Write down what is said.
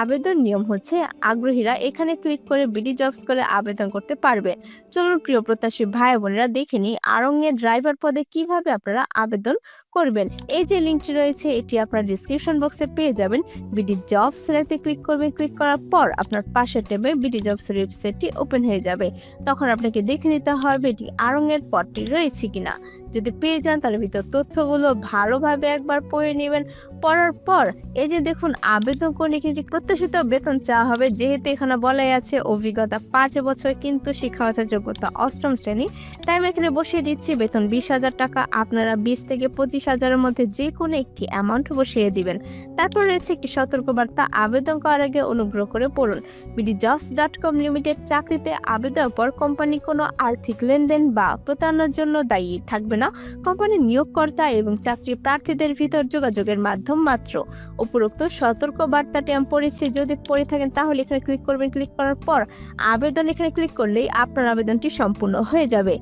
আবেদন নিয়ম হচ্ছে আগ্রহীরা এখানে ক্লিক করে বিডি জবস করে আবেদন করতে পারবে। চলুন প্রিয় প্রত্যাশী ভাই বোনেরা দেখে নিই আরঙের ড্রাইভার পদে কীভাবে আপনারা আবেদন করবেন। এই যে লিঙ্কটি রয়েছে, এটি আপনার ডিসক্রিপশন বক্সে পেয়ে যাবেন। বিডি জব সিলেক্টে ক্লিক করবেন। ক্লিক করার পর আপনার পাশের ট্যাবে বিডি জবস ওয়েবসাইটটি ওপেন হয়ে যাবে। তখন আপনাকে দেখে নিতে হবে এটি আরঙের পদটি রয়েছে কিনা। যদি পেয়ে যান তাহলে ভিতর তথ্যগুলো ভালোভাবে একবার পড়ে নেবেন। পড়ার পর এই যে দেখুন, আবেদন করে কিন্তু প্রত্যাশিত বেতন চাওয়া হবে। যেহেতু এখানে বলাই আছে অভিজ্ঞতা পাঁচ বছর কিন্তু শিক্ষাগত যোগ্যতা অষ্টম শ্রেণি। তাই আমি এখানে বসিয়ে দিচ্ছি বেতন বিশ হাজার টাকা। আপনারা বিশ থেকে পঁচিশ হাজারের মধ্যে যে কোনো একটি অ্যামাউন্ট বসিয়ে দিবেন। তারপর রয়েছে একটি সতর্কবার্তা, আবেদন করার আগে অনুগ্রহ করে পড়ুন। BD jobs dot com limited চাকরিতে আবেদনের পর কোম্পানি কোনো আর্থিক লেনদেন বা প্রতারণার জন্য দায়ী থাকবে না। কোম্পানির নিয়োগকর্তা এবং চাকরি প্রার্থীদের ভিতর যোগাযোগের মাধ্যম মাত্র। উপরোক্ত সতর্ক বার্তাটি আমি পড়েছি, যদি পড়ে থাকেন তাহলে এখানে ক্লিক করবেন। ক্লিক করার পর আবেদন এখানে ক্লিক করলেই আপনার আবেদনটি সম্পূর্ণ হয়ে যাবে।